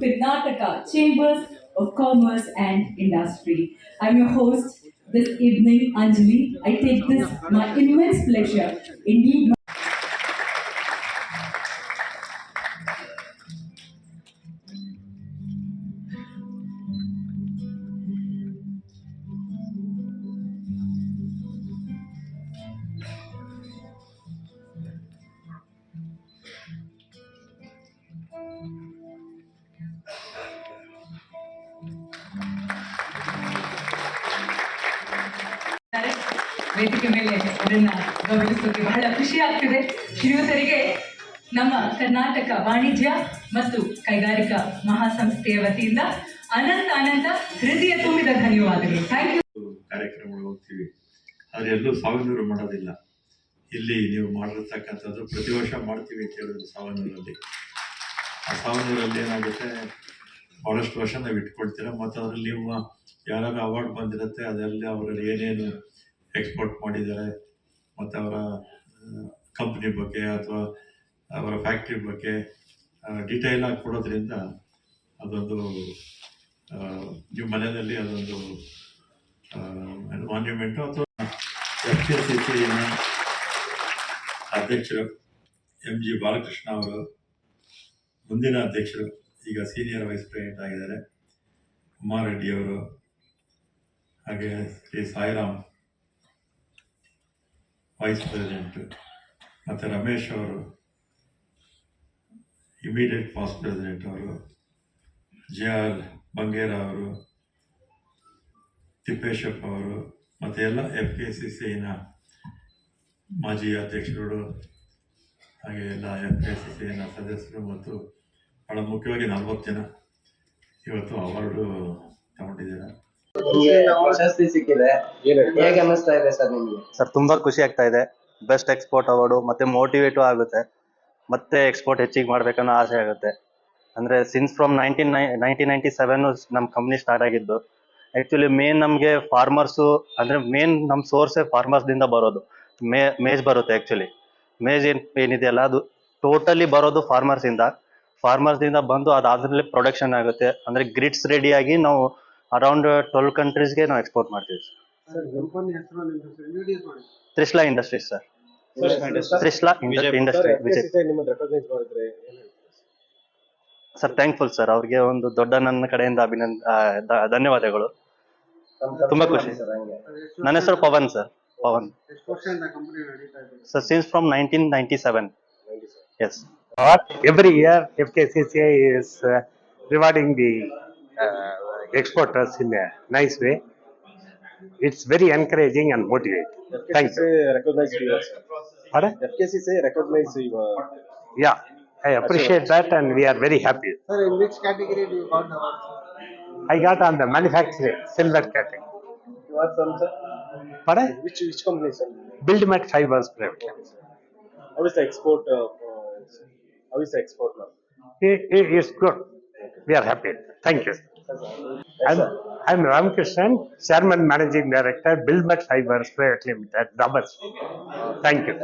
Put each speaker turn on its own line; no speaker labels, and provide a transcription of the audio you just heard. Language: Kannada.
Karnataka Chambers of Commerce and Industry. I'm your host this evening, Anjali. I take this my immense pleasure in lead
ವೇದಿಕೆ ಮೇಲೆ ಅದನ್ನ ಗಮನಿಸೋಕೆ ಬಹಳ ಖುಷಿ ಆಗ್ತಿದೆ. ಶ್ರೀಯುತರಿಗೆ ನಮ್ಮ ಕರ್ನಾಟಕ ವಾಣಿಜ್ಯ ಮತ್ತು ಕೈಗಾರಿಕಾ ಮಹಾಸಂಸ್ಥೆಯ ವತಿಯಿಂದ ಅನಂತ ಅನಂತ ಹೃದಯ ತುಂಬಿದ ಧನ್ಯವಾದಗಳು. ಥ್ಯಾಂಕ್ ಯು
ಕಾರ್ಯಕ್ರಮಗಳು ಹೋಗ್ತೀವಿ. ಆದರೆ ಎಲ್ಲೂ ಸಾವಿನೂರು ಮಾಡೋದಿಲ್ಲ. ಇಲ್ಲಿ ನೀವು ಮಾಡಿರ್ತಕ್ಕಂಥದ್ದು ಪ್ರತಿ ವರ್ಷ ಮಾಡ್ತೀವಿ ಅಂತ ಹೇಳಿದ್ರು ಸಾವಿನೂರಲ್ಲಿ ಆ ಸಾವಿನೂರಲ್ಲಿ ಏನಾಗುತ್ತೆ? ಭಾಳಷ್ಟು ವರ್ಷ ನಾವು ಇಟ್ಕೊಳ್ತೀರ ಮತ್ತು ಅದರಲ್ಲಿ ನೀವು ಯಾರು ಅವಾರ್ಡ್ ಬಂದಿರುತ್ತೆ, ಅದರಲ್ಲಿ ಅವರಲ್ಲಿ ಏನೇನು ಎಕ್ಸ್ಪೋರ್ಟ್ ಮಾಡಿದ್ದಾರೆ. ಮತ್ತು ಅವರ ಕಂಪ್ನಿ ಬಗ್ಗೆ ಅಥವಾ ಅವರ ಫ್ಯಾಕ್ಟ್ರಿ ಬಗ್ಗೆ ಡೀಟೇಲ್ ಆಗಿ ಕೊಡೋದ್ರಿಂದ ಅದೊಂದು ನಿಮ್ಮ ಮನೆಯಲ್ಲಿ ಅದೊಂದು ಮಾನ್ಯುಮೆಂಟು ಅಥವಾ ಎಫ್ ಕೆ ಸಿ ಸಿ ಅಧ್ಯಕ್ಷರು ಎಂ ಜಿ ಬಾಲಕೃಷ್ಣ ಅವರು, ಮುಂದಿನ ಅಧ್ಯಕ್ಷರು ಈಗ ಸೀನಿಯರ್ ವೈಸ್ ಪ್ರೆಸಿಡೆಂಟ್ ಆಗಿದ್ದಾರೆ. ಕುಮಾರ್ ರೆಡ್ಡಿಯವರು ಹಾಗೆ ಶ್ರೀ ಸಾಯಿರಾಮ್ ವೈಸ್ ಪ್ರೆಸಿಡೆಂಟು ಮತ್ತು ರಮೇಶ್ ಅವರು ಇಮಿಡಿಯೇಟ್ ಪಾಸ್ಟ್ ಪ್ರೆಸಿಡೆಂಟ್ ಅವರು ಜೆ ಆರ್ ಬಂಗೇರ ಅವರು ತಿಪ್ಪೇಶಪ್ಪ ಅವರು, ಮತ್ತು ಎಲ್ಲ ಎಫ್ ಕೆ ಸಿ ಸಿನ ಮಾಜಿ ಅಧ್ಯಕ್ಷರುಗಳು ಹಾಗೆ ಎಲ್ಲ ಎಫ್ ಕೆ ಸಿ ಸಿನ ಸದಸ್ಯರು ಮತ್ತು ಭಾಳ ಮುಖ್ಯವಾಗಿ ನಲ್ವತ್ತು ಜನ ಇವತ್ತು ಅವಾರ್ಡು ತಗೊಂಡಿದ್ದಾರೆ.
ನಿಮ್ಗೆ ಪ್ರಶಸ್ತಿ ಸಿಕ್ಕಿದೆ. ಹೇಗೆ ಅನ್ನಿಸ್ತಾ ಇದೆ ಸರ್ ನಿಮ್ಗೆ?
ಸರ್ ತುಂಬಾ ಖುಷಿ ಆಗ್ತಾ ಇದೆ. ಬೆಸ್ಟ್ ಎಕ್ಸ್ಪೋರ್ಟ್ ಅವಾರ್ಡು ಮತ್ತೆ ಮೋಟಿವೇಟು ಆಗುತ್ತೆ. ಮತ್ತೆ ಎಕ್ಸ್ಪೋರ್ಟ್ ಹೆಚ್ಚಿಗೆ ಮಾಡ್ಬೇಕನ್ನೋ ಆಸೆ ಆಗುತ್ತೆ. ಅಂದ್ರೆ since from nineteen nineteen ninety seven ನಮ್ ಕಂಪ್ನಿ ಸ್ಟಾರ್ಟ್ ಆಗಿದ್ದು ಆಕ್ಚುಲಿ ಮೇನ್ ನಮಗೆ ಫಾರ್ಮರ್ಸು ಅಂದ್ರೆ ಮೇನ್ ನಮ್ ಸೋರ್ಸ್ ಫಾರ್ಮರ್ಸ್ ದಿಂದ ಬರೋದು. ಮೇ ಮೇಜ್ ಬರುತ್ತೆ ಆಕ್ಚುಲಿ ಮೇಜ್ ಏನ್ ಏನಿದೆಯಲ್ಲ ಅದು ಟೋಟಲಿ ಬರೋದು ಫಾರ್ಮರ್ಸ್ ಇಂದ ಫಾರ್ಮರ್ಸ್ ದಿಂದ ಬಂದು ಅದಾದ್ರಲ್ಲಿ ಪ್ರೊಡಕ್ಷನ್ ಆಗುತ್ತೆ. ಅಂದ್ರೆ ಗ್ರಿಡ್ಸ್ ರೆಡಿ ಆಗಿ ನಾವು ಅರೌಂಡ್ ಟ್ವೆಲ್ ಕಂಟ್ರೀಸ್ಗೆ ನಾವು ಎಕ್ಸ್ಪೋರ್ಟ್ ಮಾಡ್ತೀವಿ Trishla industries sir Trishla industry Vijay sir thankful sir ಅವ್ರಿಗೆ ಒಂದು ದೊಡ್ಡ ನನ್ನ ಕಡೆಯಿಂದ ಅಭಿನಂದ ಆ, ಧನ್ಯವಾದಗಳು. ತುಂಬಾ ಖುಷಿ.
ಸರ್
ನನ್ನ ಹೆಸರು Pavan sir Pavan. Sir since from nineteen ninety seven S
What every K C C I rewarding rewarding uh, exporters in a nice way. It's very encouraging and motivating. Thank you.
recognize you, sir.
Pardon?
FKCC recognize you. uh,
Yeah, I appreciate that and we are very happy.
Sir, in which category do you got the award?
I got on the manufacturing silver category.
You are from, sir?
Pardon?
Which, which company, sir?
Buildmet Fibers Private. Limited.
How is the export, uh, uh, how is the export now?
It, it is good. We are happy. Thank you. I'm, I'm Ramakrishnan, Chairman Managing Director, Buildmet Fibers Private Limited, Damas. Thank you.